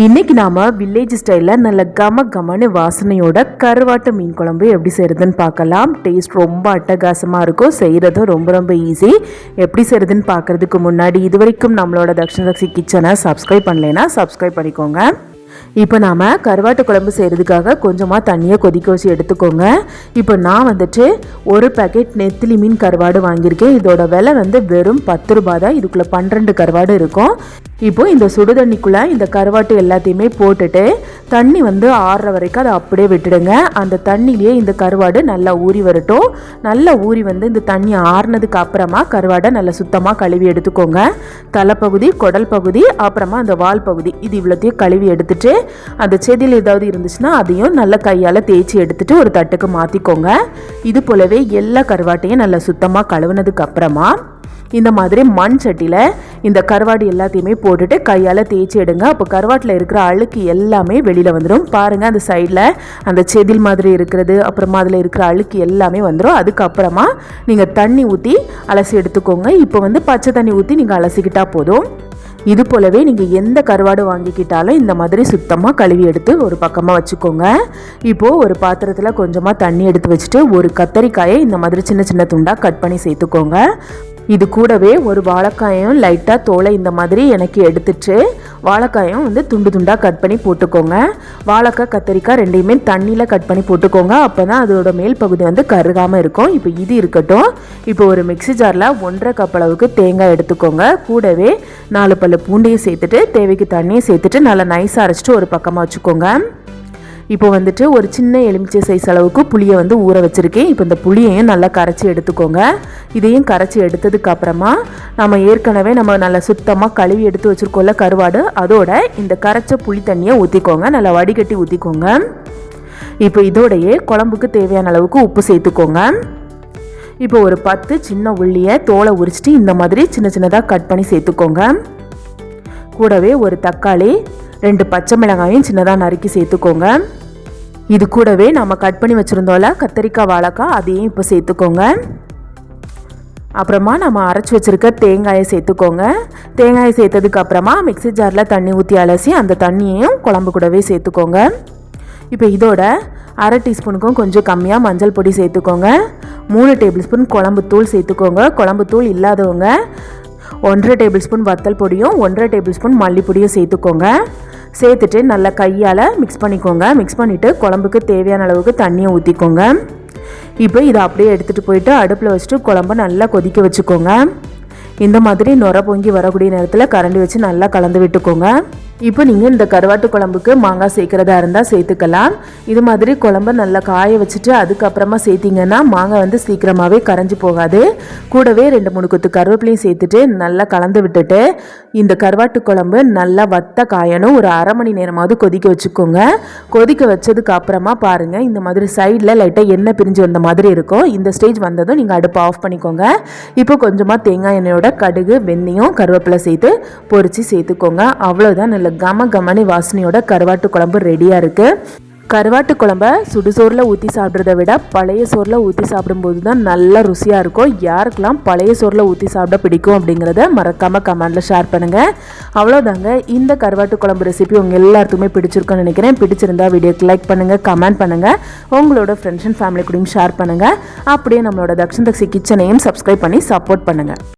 இன்னைக்கு நாம வில்லேஜ் ஸ்டைலில் நல்ல கம கமனு வாசனையோட கருவாட்டு மீன் குழம்பு எப்படி செய்யறதுன்னு பார்க்கலாம். டேஸ்ட் ரொம்ப அட்டகாசமாக இருக்கும். செய்கிறதும் ரொம்ப ரொம்ப ஈஸி எப்படி செய்யறதுன்னு பார்க்கறதுக்கு முன்னாடி இது வரைக்கும் நம்மளோட தக்ஷண தக்ஷி கிச்சனை சப்ஸ்கிரைப் பண்ணலைன்னா சப்ஸ்கிரைப் பண்ணிக்கோங்க. இப்போ நாம் கருவாட்டு குழம்பு செய்கிறதுக்காக கொஞ்சமாக தண்ணியை கொதிக்க வச்சு எடுத்துக்கோங்க. இப்போ நான் வந்துட்டு ஒரு பேக்கெட் நெத்திலி மீன் கருவாடு வாங்கியிருக்கேன். இதோட விலை வந்து வெறும் பத்து ரூபா தான். இதுக்குள்ளே பன்னிரெண்டு கருவாடு இருக்கும். இப்போ இந்த சுடு தண்ணிக்குள்ளே இந்த கருவாட்டு எல்லாத்தையுமே போட்டுட்டு தண்ணி வந்து ஆறுற வரைக்கும் அதை அப்படியே விட்டுடுங்க. அந்த தண்ணியிலேயே இந்த கருவாடு நல்லா ஊறி வரட்டும். நல்லா ஊறி வந்து இந்த தண்ணி ஆறுனதுக்கு அப்புறமா கருவாடை நல்லா சுத்தமாக கழுவி எடுத்துக்கோங்க. தலைப்பகுதி குடல் பகுதி அப்புறமா அந்த வால் பகுதி. இது இவ்வளோத்தையும் கழுவி எடுத்துட்டு அந்த செதில் ஏதாவது இருந்துச்சுன்னா அதையும் நல்லா கையால் தேய்ச்சி எடுத்துட்டு ஒரு தட்டுக்கு மாற்றிக்கோங்க இது போலவே எல்லா கருவாட்டையும் நல்லா சுத்தமாக கழுவுனதுக்கு அப்புறமா இந்த மாதிரி மண் சட்டியில் இந்த கருவாடு எல்லாத்தையுமே போட்டுட்டு கையால் தேய்ச்சி எடுங்க. அப்போ கருவாட்டில் இருக்கிற அழுக்கு எல்லாமே வெளியில் வந்துடும் பாருங்கள் அந்த சைடில் அந்த செதில் மாதிரி இருக்கிறது அப்புறமா அதில் இருக்கிற அழுக்கு எல்லாமே வந்துடும் அதுக்கப்புறமா நீங்கள் தண்ணி ஊற்றி அலசி எடுத்துக்கோங்க. இப்போ வந்து பச்சை தண்ணி ஊற்றி நீங்கள் அலசிக்கிட்டால் போதும். இது போலவே நீங்கள் எந்த கருவாடு வாங்கிக்கிட்டாலும் இந்த மாதிரி சுத்தமாக கழுவி எடுத்து ஒரு பக்கமாக வச்சுக்கோங்க. இப்போது ஒரு பாத்திரத்தில் கொஞ்சமாக தண்ணி எடுத்து வச்சுட்டு ஒரு கத்தரிக்காயை இந்த மாதிரி சின்ன சின்ன துண்டாக கட் பண்ணி சேர்த்துக்கோங்க. இது கூடவே ஒரு வாழைக்காயும் லைட்டாக தோலை இந்த மாதிரி எனக்கு எடுத்துட்டு வாழைக்காயும் வந்து துண்டு துண்டாக கட் பண்ணி போட்டுக்கோங்க. வாழைக்காய் கத்தரிக்காய் ரெண்டையுமே தண்ணியில் கட் பண்ணி போட்டுக்கோங்க. அப்போ தான் அதோட மேல் பகுதி வந்து கருகாமல் இருக்கும். இப்போ இது இருக்கட்டும். இப்போ ஒரு மிக்சி ஜாரில் ஒன்றரை கப் அளவுக்கு தேங்காய் எடுத்துக்கோங்க. கூடவே நாலு பல்லு பூண்டையும் சேர்த்துட்டு தேவைக்கு தண்ணியும் சேர்த்துட்டு நல்லா நைஸாக அரைச்சிட்டு ஒரு பக்கமாக வச்சுக்கோங்க. இப்போ வந்துட்டு ஒரு சின்ன எலுமிச்சை சைஸ் அளவுக்கு புளியை வந்து ஊற வச்சுருக்கேன். இப்போ இந்த புளியையும் நல்லா கரைச்சி எடுத்துக்கோங்க. இதையும் கரைச்சி எடுத்ததுக்கப்புறமா நம்ம ஏற்கனவே நம்ம நல்லா சுத்தமாக கழுவி எடுத்து வச்சுருக்கோம்ல கருவாடு. அதோட இந்த கரைச்ச புளி தண்ணியை ஊற்றிக்கோங்க நல்லா வடிகட்டி ஊற்றிக்கோங்க இப்போ இதோடையே குழம்புக்கு தேவையான அளவுக்கு உப்பு சேர்த்துக்கோங்க. இப்போ ஒரு பத்து சின்ன உள்ளியை தோலை உரிச்சிட்டு இந்த மாதிரி சின்ன சின்னதாக கட் பண்ணி சேர்த்துக்கோங்க. கூடவே ஒரு தக்காளி ரெண்டு பச்சை மிளகாயும் சின்னதாக நறுக்கி சேர்த்துக்கோங்க. இது கூடவே நம்ம கட் பண்ணி வச்சுருந்தோம்ல கத்தரிக்காய் வாழைக்காய் அதையும் இப்போ சேர்த்துக்கோங்க. அப்புறமா நம்ம அரைச்சி வச்சுருக்க தேங்காயை சேர்த்துக்கோங்க. தேங்காயை சேர்த்ததுக்கு அப்புறமா மிக்சி ஜாரில் தண்ணி ஊற்றி அலசி அந்த தண்ணியையும் குழம்பு கூடவே சேர்த்துக்கோங்க. இப்போ இதோட அரை டீஸ்பூனுக்கும் கொஞ்சம் கம்மியாக மஞ்சள் பொடி சேர்த்துக்கோங்க. மூணு டேபிள் ஸ்பூன் குழம்பு தூள் சேர்த்துக்கோங்க. குழம்பு தூள் இல்லாதவங்க ஒன்றரை டேபிள் ஸ்பூன் வத்தல் பொடியும் ஒன்றரை டேபிள் ஸ்பூன் மல்லிப்பொடியும் சேர்த்துக்கோங்க. சேர்த்துட்டு நல்லா கையால் மிக்ஸ் பண்ணிக்கோங்க. மிக்ஸ் பண்ணிவிட்டு குழம்புக்கு தேவையான அளவுக்கு தண்ணியை ஊற்றிக்கோங்க இப்போ இதை அப்படியே எடுத்துகிட்டு போயிட்டு அடுப்பில் வச்சுட்டு குழம்ப நல்லா கொதிக்க வச்சுக்கோங்க. இந்த மாதிரி நுர பொங்கி வரக்கூடிய நேரத்தில் கரண்டி வச்சு நல்லா கலந்து விட்டுக்கோங்க. இப்போ நீங்கள் இந்த கருவாட்டு குழம்புக்கு மாங்காய் சேர்க்குறதா இருந்தால் சேர்த்துக்கலாம். இது மாதிரி குழம்பு நல்லா காய வச்சுட்டு அதுக்கப்புறமா சேர்த்திங்கன்னா மாங்காய் வந்து சீக்கிரமாகவே கரைஞ்சி போகாது. கூடவே ரெண்டு மூணு கொத்து கருவேப்பிலையும் சேர்த்துட்டு நல்லா கலந்து விட்டுட்டு இந்த கருவாட்டு குழம்பு நல்லா வத்த காயணும். ஒரு அரை மணி நேரமாவது கொதிக்க வச்சுக்கோங்க. கொதிக்க வச்சதுக்கு அப்புறமா பாருங்கள் இந்த மாதிரி சைடில் லைட்டாக எண்ணெய் பிரிஞ்சு வந்த மாதிரி இருக்கும். இந்த ஸ்டேஜ் வந்ததும் நீங்கள் அடுப்பை ஆஃப் பண்ணிக்கோங்க. இப்போ கொஞ்சமாக தேங்காய் எண்ணெயோட கடுகு வெந்தயம் கருவேப்பிலை சேர்த்து பொறிச்சு சேர்த்துக்கோங்க. அவ்வளோதான் நல்ல கம கமனி வாசனையோட கருவாட்டு குழம்பு ரெடியாக இருக்குது கருவாட்டு குழம்ப சுடுசோறில் ஊற்றி சாப்பிட்றத விட பழைய சோறில் ஊற்றி சாப்பிடும்போது தான் நல்லா ருசியாக இருக்கும். யாருக்கெல்லாம் பழைய சோறில் ஊற்றி சாப்பிட பிடிக்கும் அப்படிங்கிறத மறக்காமல் கமெண்டில் ஷேர் பண்ணுங்கள் அவ்வளோதாங்க இந்த கருவாட்டு குழம்பு ரெசிபி உங்கள் எல்லாத்துக்குமே பிடிச்சிருக்குன்னு நினைக்கிறேன். பிடிச்சிருந்தா வீடியோக்கு லைக் பண்ணுங்கள் கமெண்ட் பண்ணுங்கள் உங்களோட ஃப்ரெண்ட்ஸ் அண்ட் ஃபேமிலி கூடயும் ஷேர் பண்ணுங்கள் அப்படியே நம்மளோட தக்ஷன் தக்ஷி கிச்சனையும் சப்ஸ்கிரைப் பண்ணி சப்போர்ட் பண்ணுங்கள்